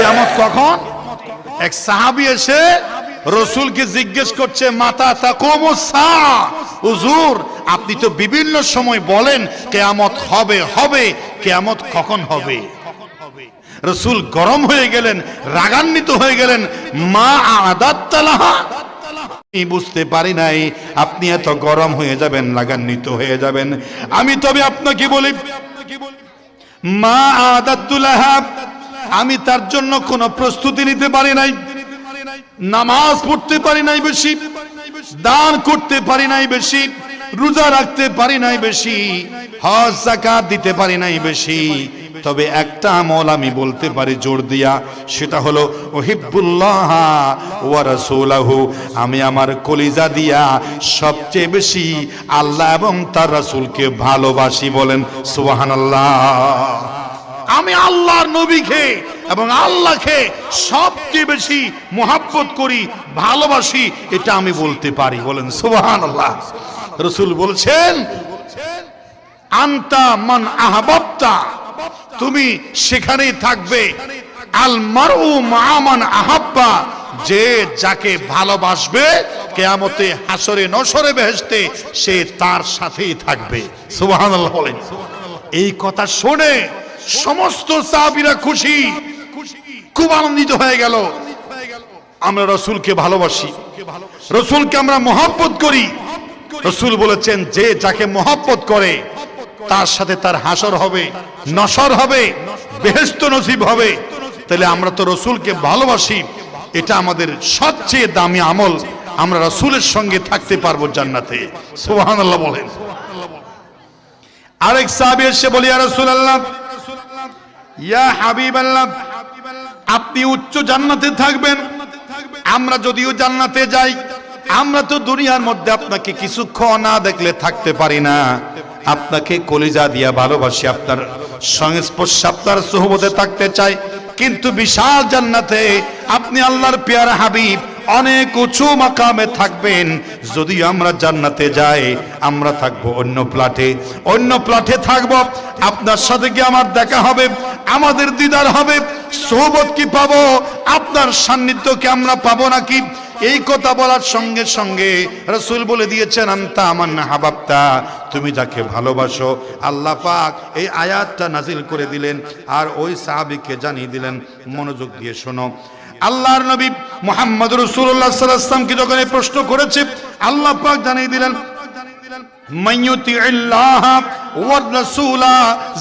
কেয়ামত কখন? এক সাহাবি এসে রসুলকে জিজ্ঞেস করছে, মাতা হুজুর, আপনি তো বিভিন্ন সময় বলেন, কেয়ামত হবে হবে। কেয়ামত কখন হবে? রসুল গরম হয়ে গেলেন, রাগান্বিত হয়ে গেলেন, মা আদাত্তালাহা? আমি বুঝতে পারি নাই, আপনি এত গরম হয়ে যাবেন, রাগান্বিত হয়ে যাবেন। আমি তবে আপনাকে বলি, মা আদাতুল্লাহা আমি তার জন্য কোনো প্রস্তুতি নিতে পারি নাই। নামাজ পড়তে পারি নাই বেশি, দান করতে পারি নাই বেশি, রোজা রাখতে পারি নাই বেশি, হজ জাকাত দিতে পারি নাই বেশি। তবে একটা আমল আমি বলতে পারি জোর দিয়া, সেটা হলো ওহিবুল্লাহ ওয়া রাসূলাহু আমি আমার কলিজা দিয়া সবচেয়ে বেশি আল্লাহ এবং তার রাসূলকে ভালোবাসি বলেন, সুবহানাল্লাহ। আমি আল্লাহর নবীকে এবং আল্লাহকে সবচেয়ে বেশি মোহাব্বত করি, ভালোবাসি, এটা আমি বলতে পারি। বলেন সুবহান আল্লাহ রসুল বলছেন, আন্তা মান আহবাবতা। তুমি সেখানেই থাকবে। আল মারু মামান আহাব্বা। যে যাকে ভালোবাসবে, কেয়ামতে হাসরে নসরে বেহেশতে সে তার সাথেই থাকবে। সুবহানাল্লাহ বলেন। এই কথা শুনে সমস্ত সাহাবীরা খুশি। খুব আনন্দিত হয়ে গেল। আমরা রসুলকে ভালোবাসি। রসুলকে আমরা মহব্বত করি। রসুল বলেছেন, যে যাকে মহব্বত করে, তার সাথে তার হাসর হবে, নসর হবে বেহেস্ত নসিব হবে। তাহলে আমরা তো রসুলকে ভালোবাসি। এটা আমাদের সবচেয়ে দামি আমল। আমরা রসুলের সঙ্গে থাকতে পারব জান্নাতে। সুবহানাল্লাহ বলেন। আরেক সাহাবী এসে বলি আর রাসূলুল্লাহ ইয়া হাবিবাল্লাহ, আপনি উচ্চ জান্নাতে থাকবেন। আমরা যদিও জান্নাতে যাই, আমরা তো দুনিয়ার মধ্যে আপনাকে কিছুক্ষণ না দেখলে থাকতে পারি না। আপনাকে কলিজা দিয়া ভালোবাসি, আপনার সংস্পর্শে, আপনার সোহবতে থাকতে চাই। কিন্তু বিশাল জান্নাতে আপনি আল্লাহর পেয়ারা হাবিব অনেক উঁচু মাকামে থাকবেন। যদি আমরা জান্নাতে যাই, আমরা থাকব অন্য প্লাটে। অন্য প্লাটে থাকব, আপনার সাথে কি আমার দেখা হবে? আমাদের দিদার হবে। সোহবত কি পাবো? আপনার সান্নিধ্য কি আমরা পাবো নাকি? এই কথা বলার সঙ্গে সঙ্গে রসুল বলে দিয়েছেন, আন্তা আমার না হাবাবতা। তুমি যাকে ভালোবাসো, আল্লাহ পাক এই আয়াতটা নাজিল করে দিলেন। আর ওই সাহাবিকে জানিয়ে দিলেন, মনোযোগ দিয়ে শোনো। আল্লাহর নবী মোহাম্মদ রসুল্লাহ সাল্লামকে যখন এই প্রশ্ন করেছে, আল্লাহ পাক জানিয়ে দিলেন মাইয়ুতি আল্লাহ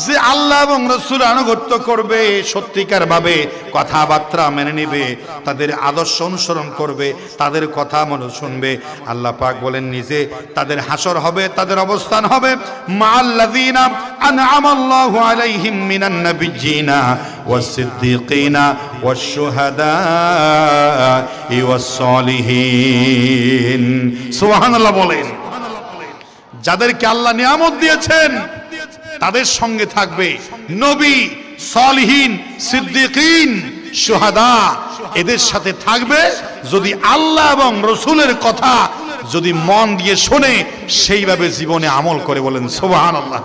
যে আল্লাহ এবং রাসূল আনুগত্য করবে, সত্যিকার ভাবে কথাবার্তা মেনে নেবে, তাদের আদর্শ অনুসরণ করবে, তাদের কথা মনে শুনবে। আল্লাহ পাক বলেন নিজে, তাদের হাসর হবে, তাদের অবস্থান হবে। বলেন। যাদেরকে আল্লাহ নিয়ামত দিয়েছেন, তাদের সঙ্গে থাকবে নবী সলহীন, সিদ্দিকিন সোহাদা এদের সাথে থাকবে যদি আল্লাহ এবং রসুলের কথা যদি মন দিয়ে শোনে, সেইভাবে জীবনে আমল করে বলেন সোবাহান আল্লাহ